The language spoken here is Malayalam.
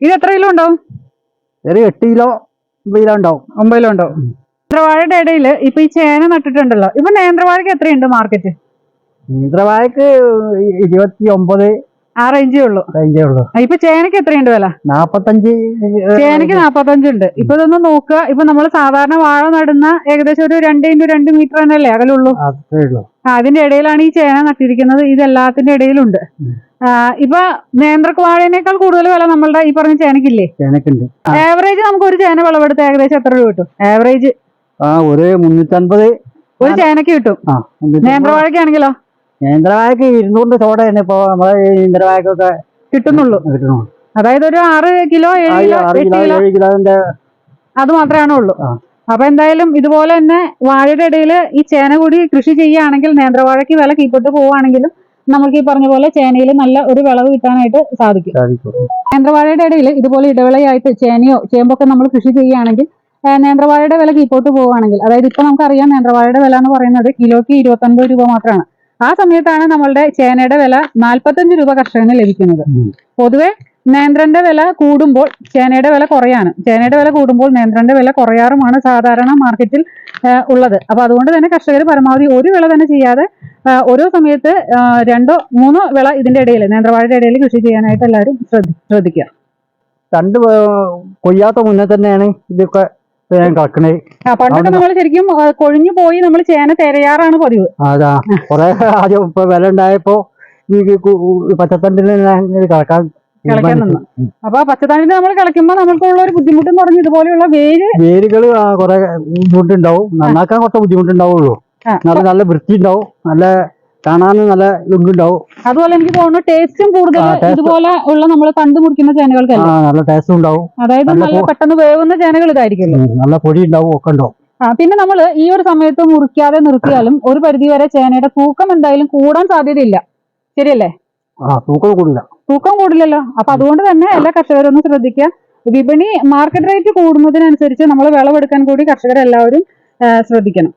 ഇത് എത്ര കിലോ ഉണ്ടാവും? ഒരു എട്ട് കിലോ ഒമ്പത് കിലോ ഉണ്ടാവും. ഒമ്പത് കിലോ ഉണ്ടാവും. നേന്ത്രവാഴയുടെ ഇടയിൽ ഇപ്പൊ ഈ ചേന നട്ടിട്ടുണ്ടല്ലോ. ഇപ്പൊ നേന്ത്രവാഴയ്ക്ക് എത്രയുണ്ട് മാർക്കറ്റ് നേന്ത്രവാഴക്ക് ഇരുപത്തി ഒമ്പത് ആ റേഞ്ചേ ഉള്ളൂ. റേഞ്ചേ ഉള്ളൂ. ഇപ്പൊ ചേനക്ക് എത്രയുണ്ട് വില? നാപ്പത്തഞ്ച് ചേനക്ക് നാപ്പത്തഞ്ചുണ്ട്. ഇപ്പൊ ഇതൊന്ന് നോക്കുക. ഇപ്പൊ നമ്മൾ സാധാരണ വാഴ നടുന്ന ഏകദേശം ഒരു രണ്ട് ഇന്റു രണ്ട് മീറ്റർ തന്നെയല്ലേ അകലുള്ളൂ? അതിന്റെ ഇടയിലാണ് ഈ ചേന നട്ടിരിക്കുന്നത്. ഇതെല്ലാത്തിന്റെ ഇടയിലുണ്ട്. ഇപ്പൊ നേന്ത്രക്ക് വാഴേനേക്കാൾ കൂടുതൽ വില നമ്മളുടെ ഈ പറഞ്ഞ ചേനക്കില്ലേ ചേനക്കുണ്ട്. ആവറേജ് നമുക്ക് ഒരു ചേന വിളവെടുത്ത് ഏകദേശം എത്ര രൂപ കിട്ടും? ആവറേജ് ആ ഒരു മുന്നൂറ്റൻപത്. ഒരു ചേനക്ക് കിട്ടും? നേന്ത്രവാഴക്കാണെങ്കിലോ മുന്നൂറ്റമ്പത്. നേന്ത്രവാഴക്ക് ഇരുന്നൂറിന്റെ ചോട തന്നെ ഇപ്പൊ നമ്മളെ നേന്ത്രവാഴക്കൊക്കെ കിട്ടുന്നുള്ളൂ. അതായത് ഒരു ആറ് കിലോ ഏഴ് കിലോ എട്ട് കിലോ അത് മാത്രമാണ് ഉള്ളൂ. അപ്പൊ എന്തായാലും ഇതുപോലെ തന്നെ വാഴയുടെ ഇടയിൽ ഈ ചേന കൂടി കൃഷി ചെയ്യുകയാണെങ്കിൽ നേന്ത്രവാഴയ്ക്ക് വില കീപ്പിട്ട് പോവുകയാണെങ്കിലും നമുക്ക് ഈ പറഞ്ഞ പോലെ ചേനയിൽ നല്ല ഒരു വിളവ് കിട്ടാനായിട്ട് സാധിക്കും. നേന്ത്രവാഴയുടെ ഇടയിൽ ഇതുപോലെ ഇടവിളയായിട്ട് ചേനയോ ചേമ്പൊക്കെ നമ്മൾ കൃഷി ചെയ്യുകയാണെങ്കിൽ നേന്ത്രവാഴയുടെ വില കീപ്പോട്ട് പോവുകയാണെങ്കിൽ അതായത് ഇപ്പൊ നമുക്കറിയാം നേന്ത്രവാഴയുടെ വില എന്ന് പറയുന്നത് കിലോയ്ക്ക് ഇരുപത്തൊൻപത് രൂപ മാത്രമാണ്. ആ സമയത്താണ് നമ്മളുടെ ചേനയുടെ വില നാൽപ്പത്തഞ്ച് രൂപ കർഷകന് ലഭിക്കുന്നത്. പൊതുവെ നേന്ത്രന്റെ വില കൂടുമ്പോൾ ചേനയുടെ വില കുറയാണ്. ചേനയുടെ വില കൂടുമ്പോൾ നേന്ത്രന്റെ വില കുറയാറുമാണ് സാധാരണ മാർക്കറ്റിൽ ഉള്ളത്. അപ്പൊ അതുകൊണ്ട് തന്നെ കർഷകർ പരമാവധി ഒരു വിള തന്നെ ചെയ്യാതെ ഓരോ സമയത്ത് രണ്ടോ മൂന്നോ വിള ഇതിന്റെ ഇടയിൽ നേന്ത്രവാഴയുടെ ഇടയിൽ കൃഷി ചെയ്യാനായിട്ട് എല്ലാവരും ശ്രദ്ധി ശ്രദ്ധിക്കുക. രണ്ട് കൊയ്യാത്ത മുന്നേ തന്നെയാണ് ഇതൊക്കെ പണ്ടൊക്കെ നമ്മൾ ശരിക്കും കൊഴിഞ്ഞു പോയി നമ്മൾ ചേന തിരയാറാണ് പതിവ്. അതാ. കൊറേ ആദ്യം ഇപ്പൊ വില ഉണ്ടായപ്പോ ഈ കളക്കാൻ പച്ചത്തണ്ടിൽ കളക്കാൻ കിളയ്ക്കാൻ നിന്നു. അപ്പൊ പച്ചത്താണിന് നമ്മൾ കളിക്കുമ്പോൾ നമ്മൾക്കുള്ള ഒരു ബുദ്ധിമുട്ട് എന്ന് പറഞ്ഞ ഇതുപോലെയുള്ള വേര് വേരുകൾ കുറെ ബുദ്ധിമുട്ടുണ്ടാവും. നന്നാക്കാൻ കുറച്ച് ബുദ്ധിമുട്ടുണ്ടാവുള്ളൂ. നല്ല നല്ല വൃത്തി ഉണ്ടാവും നല്ല കാണാൻ നല്ല ലുക്കുണ്ടാവും അതുപോലെ എനിക്ക് തോന്നുന്നു ടേസ്റ്റും കൂടുതൽ ഇതുപോലെ ഉള്ള നമ്മൾ കണ്ടുമുറിക്കുന്ന മുറിക്കുന്ന ചേനകൾക്ക് നല്ല ടേസ്റ്റും ഉണ്ടാവും. അതായത് നല്ല പെട്ടെന്ന് വേവുന്ന ചേനകൾ ഇതായിരിക്കുമല്ലോ. നല്ല പൊടി ഉണ്ടാവും ഒക്കെ ഉണ്ടാവും. ആ പിന്നെ നമ്മൾ ഈ ഒരു സമയത്ത് മുറിക്കാതെ നിർത്തിയാലും ഒരു പരിധി വരെ ചേനയുടെ തൂക്കം എന്തായാലും കൂടാൻ സാധ്യതയില്ല. ശരിയല്ലേ? തൂക്കം കൂടില്ല. തൂക്കം കൂടില്ലല്ലോ. അപ്പൊ അതുകൊണ്ട് തന്നെ എല്ലാ കർഷകരും ഒന്ന് ശ്രദ്ധിക്കുക. വിപണി മാർക്കറ്റ് റേറ്റ് കൂടുന്നതിനനുസരിച്ച് നമ്മൾ വിളവെടുക്കാൻ കൂടി കർഷകരെല്ലാവരും ശ്രദ്ധിക്കണം.